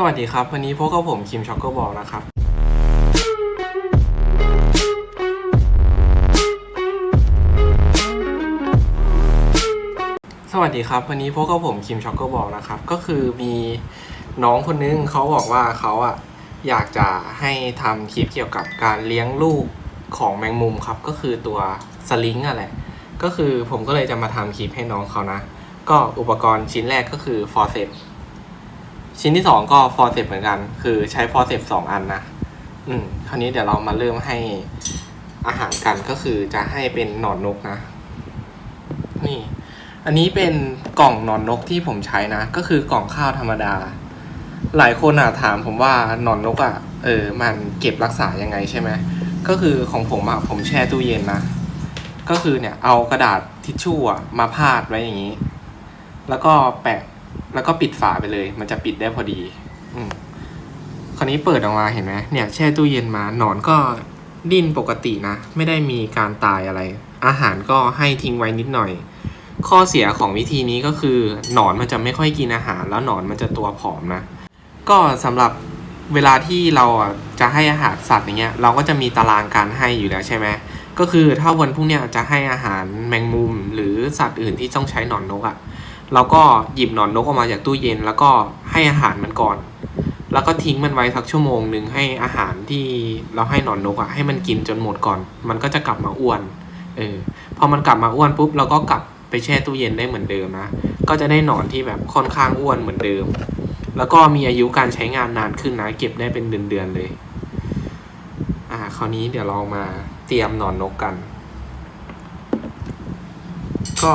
สวัสดีครับ วันนี้พบกับผมคิมช็อกโกบอลนะครับ สวัสดีครับ วันนี้พบกับผมคิมช็อกโกบอลนะครับ ก็คือมีน้องคนนึงเขาบอกว่าเขาอะอยากจะให้ทำคลิปเกี่ยวกับการเลี้ยงลูกของแมงมุมครับ ก็คือตัวสลิงอะแหละก็คือผมก็เลยจะมาทำคลิปให้น้องเขานะ ก็อุปกรณ์ชิ้นแรกก็คือฟอร์เซป ชิ้นที่สองก็ฟอร์เซปเหมือนกัน คือใช้ฟอร์เซปสองอันนะ อืมคราวนี้เดี๋ยวเรามาเริ่มให้อาหารกันก็คือจะให้เป็นหนอนนกนะ นี่ อันนี้เป็นกล่องหนอนนกที่ผมใช้นะ ก็คือกล่องข้าวธรรมดา หลายคนอะถามผมว่าหนอนนกอะ เออ มันเก็บรักษายังไงใช่ไหมก็คือของผมอะผมแช่ตู้เย็นนะ ก็คือเนี่ยเอากระดาษทิชชู่อะมาพาดไว้อย่างนี้ แล้วก็แปะ แล้วก็ปิดฝาไปเลย มันจะปิดได้พอดี อืมคราวนี้เปิดออกมาเห็นไหมเนี่ยแช่ตู้เย็นมาหนอนก็ดิ้นปกตินะ ไม่ได้มีการตายอะไร อาหารก็ให้ทิ้งไว้นิดหน่อย ข้อเสียของวิธีนี้ก็คือหนอนมันจะไม่ค่อยกินอาหาร แล้วหนอนมันจะตัวผอมนะ ก็สำหรับเวลาที่เราจะให้อาหารสัตว์อย่างเงี้ยเราก็จะมีตารางการให้อยู่แล้วใช่ไหมก็คือถ้าวันพรุ่งนี้จะให้อาหารแมงมุม หรือสัตว์อื่นที่ต้องใช้หนอนนกอะ เราก็หยิบหนอนนกออกมาจากตู้เย็น แล้วก็ให้อาหารมันก่อน แล้วก็ทิ้งมันไว้สักชั่วโมงหนึ่งให้อาหารที่เราให้หนอนนกอะให้มันกินจนหมดก่อน มันก็จะกลับมาอ้วน เออ พอมันกลับมาอ้วนปุ๊บเราก็กลับไปแช่ตู้เย็นได้เหมือนเดิมนะ ก็จะได้หนอนที่แบบค่อนข้างอ้วนเหมือนเดิม แล้วก็มีอายุการใช้งานนานขึ้นนะ เก็บได้เป็นเดือนๆเลย อ่า คราวนี้เดี๋ยวเรามาเตรียมหนอนนกกัน ก็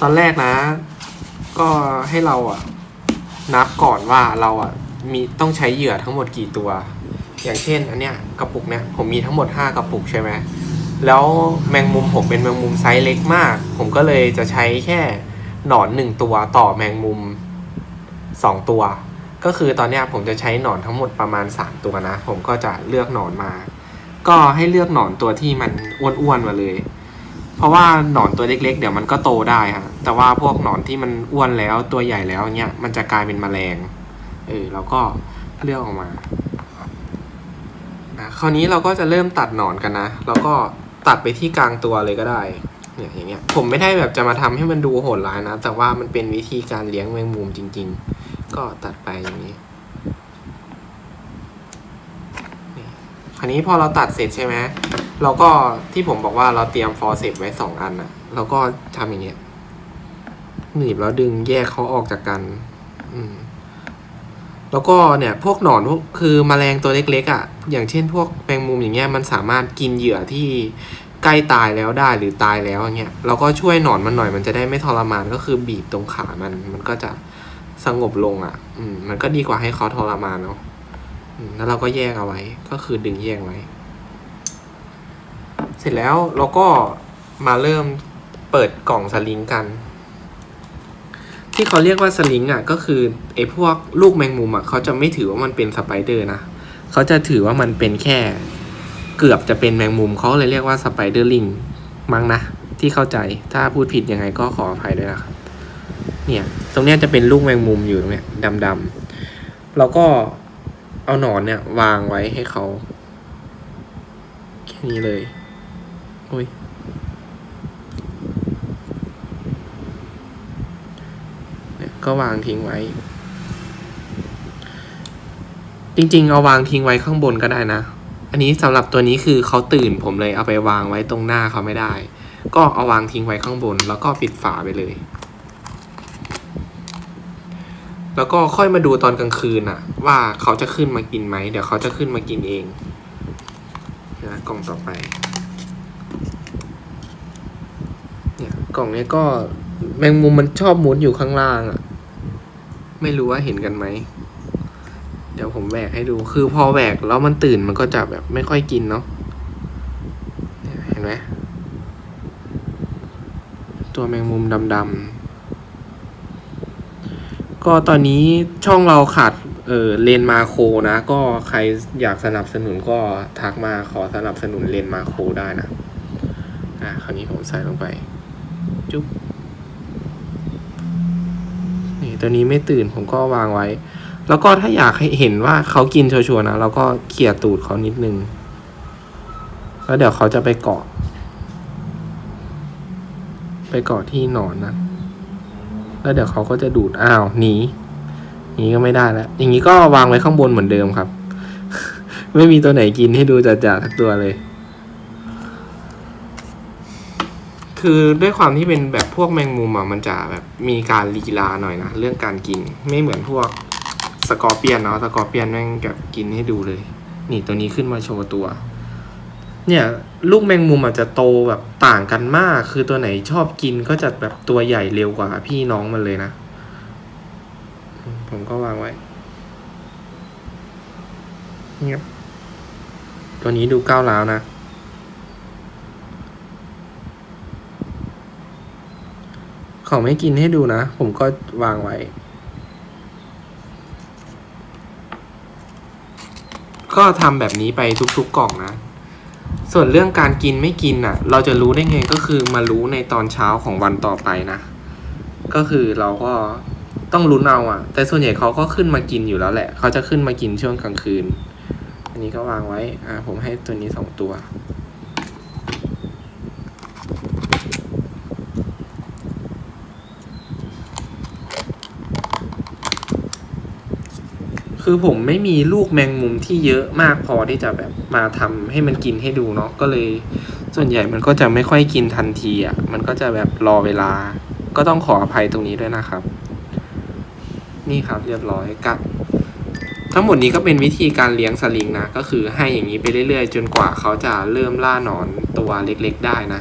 ตอนแรกนะ ก็ให้เราอะ นับก่อนว่าเราอะ มีต้องใช้เหยื่อทั้งหมดกี่ตัว อย่างเช่น อันเนี้ยกระปุกเนี้ยผมมีทั้งหมดห้ากระปุกใช่ไหมแล้วแมงมุมผมเป็นแมงมุมไซส์เล็กมาก ผมก็เลยจะใช้แค่หนอนหนึ่งตัวต่อแมงมุมสองตัว ก็คือตอนเนี้ยผมจะใช้หนอนทั้งหมดประมาณสามตัวนะ ผมก็จะเลือกหนอนมา ก็ให้เลือกหนอนตัวที่มันอ้วนๆมาเลย เพราะว่าหนอนตัวเล็ก ๆ เดี๋ยวมันก็โตได้ฮะแต่ว่าพวกหนอนที่มันอ้วนแล้วตัวใหญ่แล้วเนี้ยมันจะกลายเป็นแมลงเออเราก็เลือกออกมาอะคราวนี้เราก็จะเริ่มตัดหนอนกันนะแล้วก็ตัดไปที่กลางตัวเลยก็ได้เนี่ยอย่างเงี้ยผมไม่ได้แบบจะมาทำให้มันดูโหดร้ายนะ แต่ว่ามันเป็นวิธีการเลี้ยงแมงมุมจริง ๆ ก็ตัดไปอย่างนี้นี่คราวนี้พอเราตัดเสร็จใช่ไหม เราก็ที่ผมบอกว่าเราเตรียมฟอร์เซปไว้สองอันอะเราก็ทำอย่างเงี้ยหนีบแล้วดึงแยกเขาออกจากกัน อืม แล้วก็เนี่ย พวกหนอนพวกคือมแมลงตัวเล็กๆอะ่ะ อย่างเช่น พวกแมงมุมอย่างเงี้ยมันสามารถกินเหยื่อที่ใกล้ตายแล้วได้หรือตายแล้วอย่างเงี้ยเราก็ช่วยหนอนมันหน่อยมันจะได้ไม่ทรมานก็คือบีบตรงขามัน มันก็จะสงบลงอะ่ะ อืม มันก็ดีกว่าให้เขาทรมานเนาะแล้วเราก็แยกเอาไว้ ก็คือดึงแยกไว้ สร็จแล้วเราก็มาเริ่มเปิดกล่องสลิงกัน ที่เขาเรียกว่าสลิงอะก็คือไอ้พวกลูกแมงมุมอะเขาจะไม่ถือว่ามันเป็นสไปเดอร์นะเขาจะถือว่ามันเป็นแค่เกือบจะเป็นแมงมุมเขาเลยเรียกว่าสไปเดอร์ลิงมั้งนะที่เข้าใจถ้าพูดผิดยังไงก็ขออภัยด้วยนะครับเนี่ยตรงเนี้ยจะเป็นลูกแมงมุมอยู่ตรงเนี้ยดำๆเราก็เอาหนอนเนี่ยวางไว้ให้เขาแค่นี้เลย อ้ยเนี่ยก็วางทิ้งไว้ จริงๆ เอาวางทิ้งไว้ข้างบนก็ได้นะ อันนี้สำหรับตัวนี้คือเขาตื่นผมเลยเอาไปวางไว้ตรงหน้าเขาไม่ได้ ก็เอาวางทิ้งไว้ข้างบน แล้วก็ปิดฝาไปเลย แล้วก็ค่อยมาดูตอนกลางคืนอะว่าเขาจะขึ้นมากินไหม เดี๋ยวเขาจะขึ้นมากินเองนะกล่องต่อไป เนี่ย กล่องนี้ก็แมงมุมมันชอบมุดอยู่ข้างล่างอะ่ะไม่รู้ว่าเห็นกันไหม เดี๋ยวผมแหวกให้ดู คือพอแหวกแล้วมันตื่นมันก็จะแบบไม่ค่อยกินเนาะเห็นไหมตัวแมงมุมดำๆ ก็ตอนนี้ช่องเราขาดเออเลนมาโคนะ ก็ใครอยากสนับสนุนก็ทักมาขอสนับสนุนเลนมาโคได้นะ อะคราวนี้ผมใส่ลงไป จุ๊บนี่ตัวนี้ไม่ตื่นผมก็วางไว้ แล้วก็ถ้าอยากให้เห็นว่าเขากินชัวร์นะเราก็เขี่ยตูดเขานิดนึง แล้วเดี๋ยวเขาจะไปเกาะ ไปเกาะที่หนอนนะแล้วเดี๋ยวเขาก็จะดูดอ้าวหนีอย่างนี้ก็ไม่ได้แล้ว อย่างนี้ก็วางไว้ข้างบนเหมือนเดิมครับ ไม่มีตัวไหนกินให้ดูจัดๆทักตัวเลย คือด้วยความที่เป็นแบบพวกแมงมุมอะมันจะแบบมีการลีลาหน่อยนะเรื่องการกินไม่เหมือนพวกสกอร์เปียนเนาะสกอร์เปียนแม่งแบบกินให้ดูเลย นี่ตัวนี้ขึ้นมาโชว์ตัว เนี่ยลูกแมงมุมอาจจะโตแบบต่างกันมาก คือตัวไหนชอบกินก็จะแบบตัวใหญ่เร็วกว่าพี่น้องมันเลยนะ ผมก็วางไว้เงียบตัวนี้ดูก้าวร้าวนะ เขาไม่กินให้ดูนะ ผมก็วางไว้ ก็ทำแบบนี้ไปทุกๆกล่องนะ ส่วนเรื่องการกินไม่กินอะ เราจะรู้ได้ไงก็คือมารู้ในตอนเช้าของวันต่อไปนะ ก็คือเราก็ต้องลุ้นเอาอะ แต่ส่วนใหญ่เขาก็ขึ้นมากินอยู่แล้วแหละ เขาจะขึ้นมากินช่วงกลางคืน อันนี้ก็วางไว้ อ่าผมให้ตัวนี้สองตัว คือผมไม่มีลูกแมงมุมที่เยอะมากพอที่จะแบบมาทำให้มันกินให้ดูเนาะก็เลย ส่วนใหญ่มันก็จะไม่ค่อยกินทันทีอะ่ะมันก็จะแบบรอเวลา ก็ต้องขออภัยตรงนี้ด้วยนะครับ นี่ครับเรียบร้อยกับทั้งหมดนี้ก็เป็นวิธีการเลี้ยงสลิงนะก็คือให้อย่างนี้ไปเรื่อยๆ จนกว่าเขาจะเริ่มล่าหนอนตัวเล็กๆ ได้นะ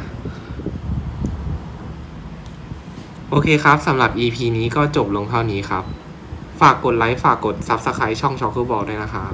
โอเคครับสำหรับ EP นี้ก็จบลงเท่านี้ครับ ฝากกดไลค์ ฝากกด Subscribe ช่องช็อกเกอร์บอลด้วยนะครับ